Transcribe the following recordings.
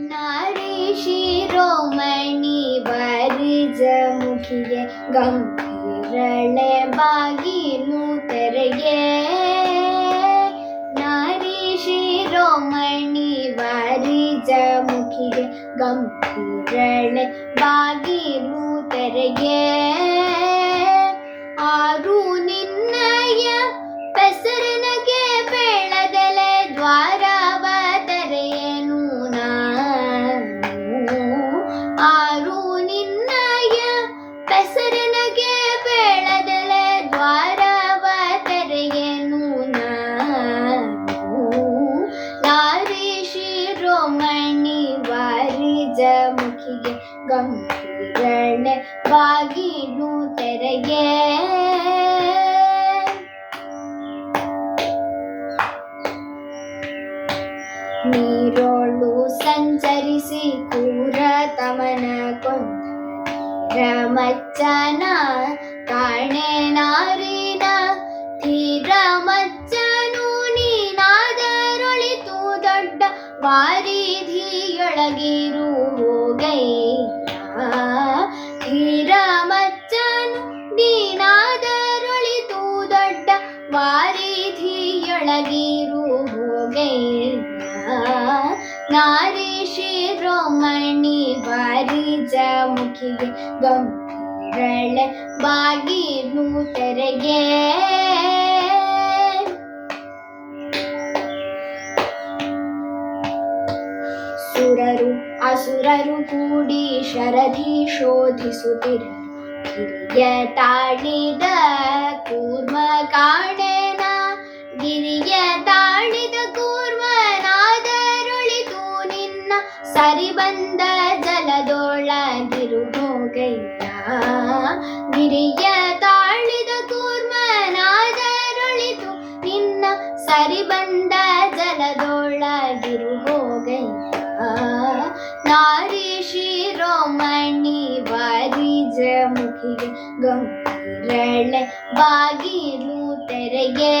ನಾರಿ ಶಿರೋಮಣಿ ಬರಿಜ ಮುಖಿಗೆ ಗಂಭೀರಳೆ ಬಾಗಿಲು ತೆರೆಗೆ ನಾರಿ ಶಿರೋಮಣಿ ಬರಿಜ ಮುಖಿಗೆ ಗಂಭೀರಳೆ ಬಾಗಿಲು ತೆರೆಗೆ ಆರು ನಿನ್ನಯ ಪೆಸರನಗೆ ಪೆಸರನಗೆ ಬೆಳದಲೆ ದ್ವಾರವ ತೆರೆಯನು ನಾನು ಲಾರಿ ಶಿರೋಮಣಿ ವಾರಿಜ ಮುಖಿಗೆ ಗಂಭೀರಣೆ ಬಾಗಿಲು ತೆರೆಗೆ. ನೀರೋಳು ಸಂಚರಿಸಿ ಕೂರ ತಮನ ಕೊಂದ ಮಚ್ಚನ ಕಾಣೆ ನಾರಿನ ತೀರ ಮಚ್ಚನು ನೀನಾದರೊಳಿತು ದೊಡ್ಡ ವಾರಿಧಿಯೊಳಗಿರು ಹೋಗಯ್ಯ ತೀರ ಮಚ್ಚನು ನೀನಾದರೊಳಿತು ದೊಡ್ಡ ವಾರಿಧಿಯೊಳಗಿರು ಹೋಗಯ್ಯ ನಾರಿ ಶಿರೋಮಣಿ ವಾರಿಜ ಮುಖಿಗೆ ಗಂಭೀರಳೆ ಬಾಗಿಲು ತೆರೆಗೆ. ಸುರರು ಅಸುರರು ಕೂಡಿ ಶರಧಿ ಶೋಧಿಸುತ್ತಿರ ಗಿರಿಯ ತಾಳಿದ ಕೂರ್ಮ ಕಾಣೆನ, ಗಿರಿಯ ತಾಳಿದ ಕೂರ್ಮನಾದರುಳಿತು ನಿನ್ನ ಸರಿ ಬಂದ ಜಲದೊಳಗಿರು ಹೋಗಯ್ಯ ಗಿರಿಯ ತಾಳಿದ ಕೂರ್ಮನಾದರೊಳಿತು. ನಿನ್ನ ಸರಿ ಬಂದ ಜಲದೊಳಗಿರು ಹೋಗಯ್ಯ. ನಾರಿ ಶಿರೋಮಣಿ ವಾರಿಜ ಮುಖಿಗೆ ಗಂಭೀರಳೆ ಬಾಗಿಲು ತೆರೆಗೆ.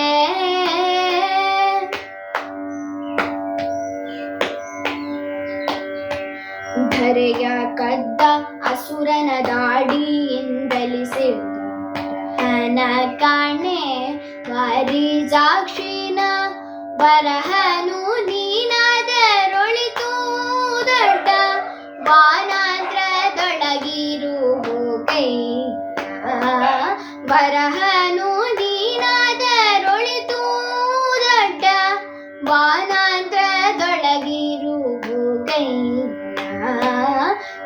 ಧರೆಯ ಕದ್ದ ಅಸುರನ ದಾಡಿಯಿಂದಲಿ ಸಿದ್ಧನ ಕಾಣೆ ವಾರಿಜಾಕ್ಷಿನ ಬರಹನು ನೀನಾದರೊಳಿತು ದೊಡ್ಡ ವಾನಾಂತ್ರದೊಳಗಿರು ಹೋಗೈ ಬರಹನು ನೀನಾದರೊಳಿತು ದೊಡ್ಡ ವಾನಾಂತ್ರದೊಳಗಿರು ಹೋಗೈ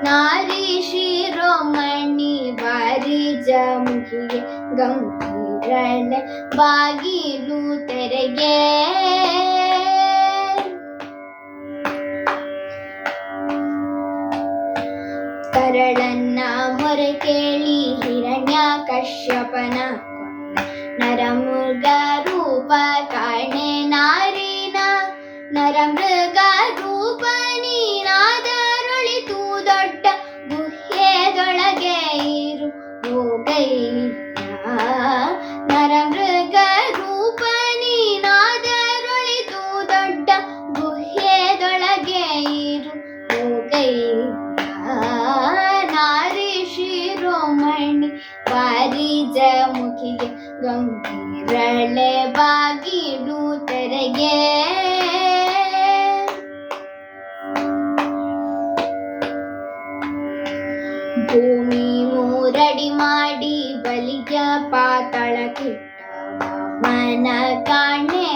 ನಾರಿ ಶಿರೋಮಣಿ ಬಾರಿ ಮುಖಿಗೆ ಗಂಭೀರಳೆ ಬಾಗಿಲು ತೆರೆಗೆ. ಕರಳನ್ನ ಮೊರೆ ಕೇಳಿ ಹಿರಣ್ಯ ಕಶ್ಯಪನ ನರಮೃಗ ರೂಪ ಕಾಣೆ ನಾರಿನ ನರಮೃಗ ರೂಪ ಭೂಮಿ ಮೂರಡಿ ಮಾಡಿ ಬಲಿಯ ಪಾತಾಳ ಕೆಟ್ಟ ಮನ ಕಾಣೆ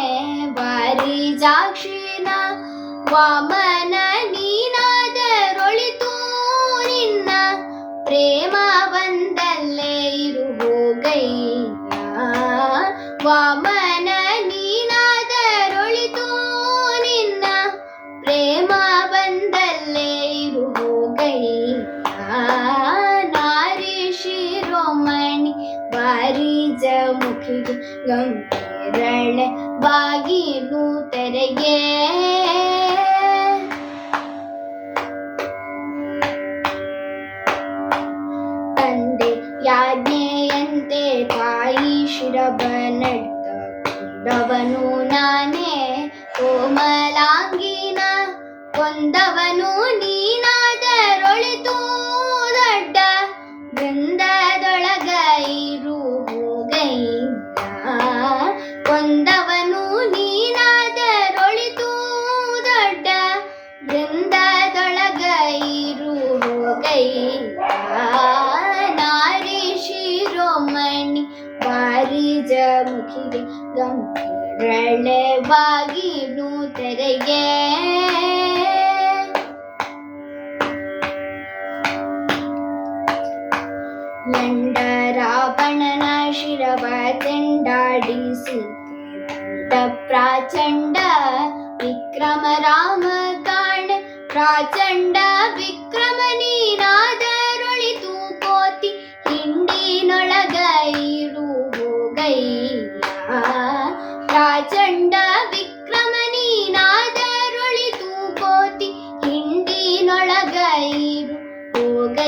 ಬಾರಿ ಜಾಕ್ಷಿನ ವಾಮನ ನೀನಾದರೊಳಿತು ನಿನ್ನ ಪ್ರೇಮ ಬಂದಲ್ಲೇ ಇರು ಹೋಗಯ್ಯ ವಾಮನ ವಾರಿಜ ಮುಖಿಗೆ ಗಂಭೀರಳೆ ಬಾಗಿಲು ತೆರೆಗೆ ತಂದೆ ಯಾಜ್ಞೆಯಂತೆ ತಾಯಿ ಶಿರಬ ನಡೆದವನು ನಾನೇ ಕೋಮಲಾಂಗಿನ ಕೊಂದ ಕೊಂದವನು ನೀನಾದರೊಳಿತು ಬಾಗಿಲು ತೆರೆಗೆ ಲಂಡ ರಾವಣನ ಶಿರವ ತೆಂಡಾಡಿಸಿ ಪ್ರಾಚಂಡ ವಿಕ್ರಮ ರಾಮ ಕಾಣ ಪ್ರಾಚಂಡ ವಿಕ್ರಮ ನೀನಾದರೊಳಿತು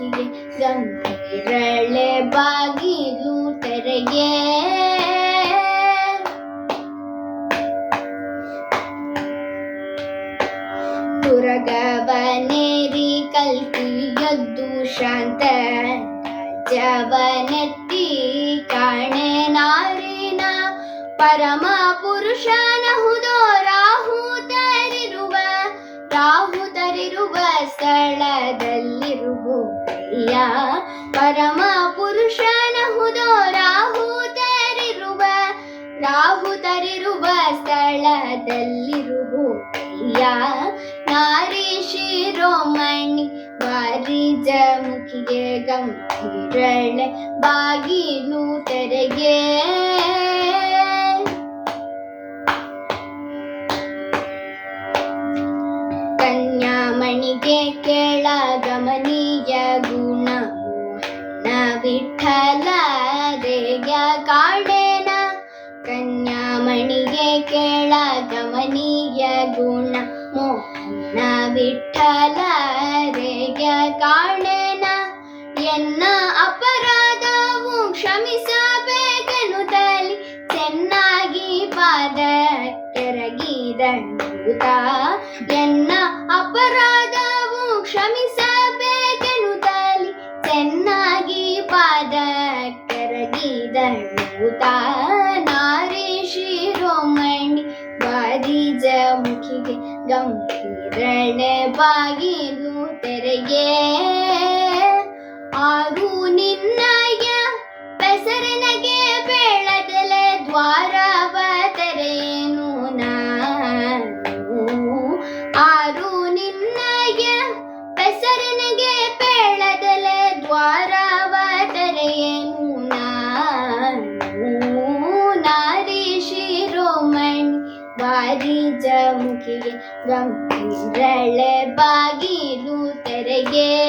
ಮುಖಿಗೆ ಗಂಭೀರಳೆ ಬಾಗಿಲು ತೆರೆಗೆ. ತುರಗವನೇರಿ ಕಲ್ಕಿಯದ್ದು ಶಾಂತ ಜವನೆತ್ತಿ ಕಾಣೆ ನಾರಿನ ಪರಮ ಪುರುಷನ ಹುದೋ ರಾಹುತರಿರುವ ರಾಹುತರಿರುವ ಸ್ಥಳದಲ್ಲಿರುವ. ಪರಮ ಪುರುಷನ ಹುದೋ ರಾಹುತರಿರುವ ರಾಹುತರಿರುವ ಸ್ಥಳದಲ್ಲಿರುವ ನಾರಿ ಶಿರೋಮಣಿ ವಾರಿಜ ಮುಖಿಗೆ ಗಂಭೀರಳೆ ಬಾಗಿಲು ತೆರೆಗೆ. ಕನ್ಯಾಮಣಿಗೆ ಮೋಹನ ವಿಠಲ ರೇಗ ಕಾಣೆನ ಎನ್ನ ಅಪರಾಧವು ಕ್ಷಮಿಸಬೇಕೆನು ತಲಿ. ಚೆನ್ನಾಗಿ ಪಾದ ಕೆರಗಿದಂಡುತ ಎನ್ನ ಅಪರಾಧವು ಕ್ಷಮಿಸಬೇಕೆನು ತಲಿ. ಚೆನ್ನಾಗಿ ಪಾದ ಕೆರಗಿದಂಡುತ ನಾರಿ ಶಿರೋಮಣಿ ಬಾರಿಜ ಮುಖಿಗೆ ಗಂಭೀರಳೆ ಬಾಗಿಲು ತೆರೆಗೆ. ಆರು ನಿನ್ನಯ ಬೆಸರನಗೆ ಬೆಳದಲೆ ದ್ವಾರವ ತೆರೆಯೇನು ನಾನು. ಆರು ನಿನ್ನಯ ಬೆಸರನಗೆ ಬೆಳದಲೆ ದ್ವಾರವ ತೆರೆಯೇನು ನಾನು. ನಾರಿ ಶಿರೋಮಣಿ ಬಾರಿ ಜಮುಖಿಗೆ ಗಂಭೀರಳೆ ಬಾಗಿಲು ತೆರೆಗೆ.